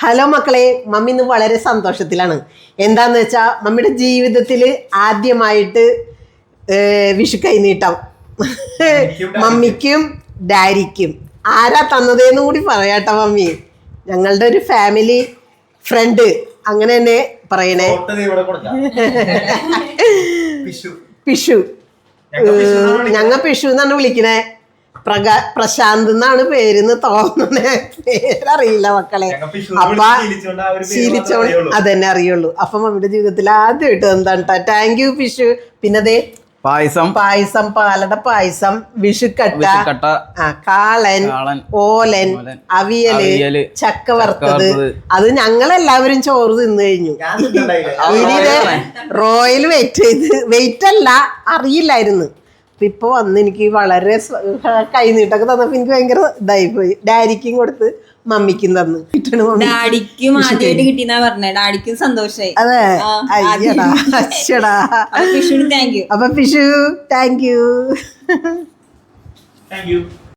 Hello മക്കളെ mummy ഇന്ന് വളരെ സന്തോഷത്തിലാണ്. എന്താന്ന് വെച്ചാൽ മമ്മിയുടെ ജീവിതത്തിൽ ആദ്യമായിട്ട് വിഷു കൈനീട്ടം. മമ്മിക്കും ഡാരിക്കും ആരാ തന്നതെന്ന് കൂടി പറയാട്ടോ മമ്മി. ഞങ്ങളുടെ ഒരു ഫാമിലി ഫ്രണ്ട്. അങ്ങനെ തന്നെ പറയണേ. പിഷു. ഞങ്ങ പിഷു എന്നാണ് വിളിക്കണേ. പ്രകാ പ്രശാന്ത് എന്നാണ് പേരെന്ന് തോന്നുന്നത് പേരറിയില്ല മക്കളെ. അപ്പൊ ശീലിച്ചോ. അതന്നെ അറിയുള്ളൂ. അപ്പൊ നമ്മുടെ ജീവിതത്തിൽ ആദ്യമായിട്ട് എന്താണ് താങ്ക് യു പിഷു പിന്നെ ദേ പായസം. പായസം പാലട പായസം വിഷുക്കട്ട വിഷുക്കട്ട ആ കാളൻ ഓലൻ അവിയൽ ചക്ക വറുത്തത് അത് അത് ഞങ്ങളെല്ലാവരും ചോറ് തിന്നു കഴിഞ്ഞു. റോയൽ വെയിറ്റ് ചെയ്ത് വെയിറ്റ് അല്ല അറിയില്ലായിരുന്നു. അപ്പൊ ഇപ്പൊ വന്ന് എനിക്ക് വളരെ കൈ കൈനീട്ടൊക്കെ തന്നപ്പോൾ എനിക്ക് ഭയങ്കര ഇതായി പോയി. ഡാഡിക്കും കൊടുത്ത് മമ്മിക്കും തന്നു. ഡാഡിക്കും ആദ്യമായിട്ട് കിട്ടിയെന്നാ പറഞ്ഞേ. ഡാഡിക്കും സന്തോഷായി. അതെ. അയ്യടാ അപ്പൊ വിഷുവിന് താങ്ക് യു അപ്പൊ പിഷു താങ്ക് യു Thank you.